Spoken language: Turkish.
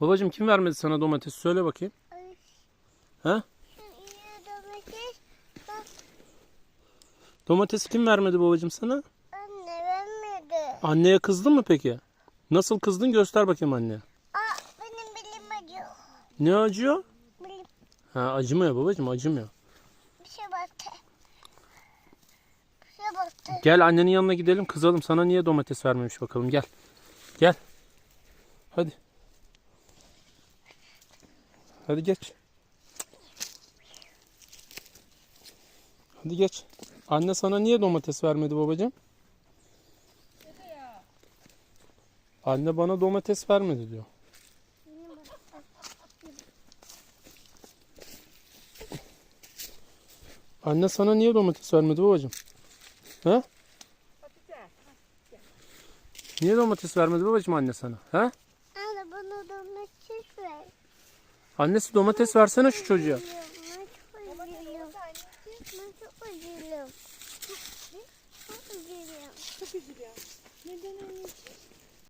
Babacığım kim vermedi sana domates? Söyle bakayım. Ay, Ha? Domates. Bak Domatesi kim vermedi babacığım sana? anne vermedi. Anneye kızdın mı peki? Nasıl kızdın göster bakayım anneye. Aa benim bilim acıyor. Ne acıyor? Bilim Ha acımıyor babacığım acımıyor. bir şey bastı. Bir şey bastı. Gel annenin yanına gidelim kızalım. Sana niye domates vermemiş bakalım gel. Gel. Hadi. Hadi geç. Hadi geç. Anne sana niye domates vermedi babacığım? Anne bana domates vermedi diyor. Anne sana niye domates vermedi babacığım? Ha? Niye domates vermedi babacığım anne sana? Ha? Anne bana domates ver. Annesi domates versene şu çocuğa. Çok üzülüyorum. Ben çok üzülüyorum. Çok üzülüyorum. Çok üzülüyor. Neden anneciğim?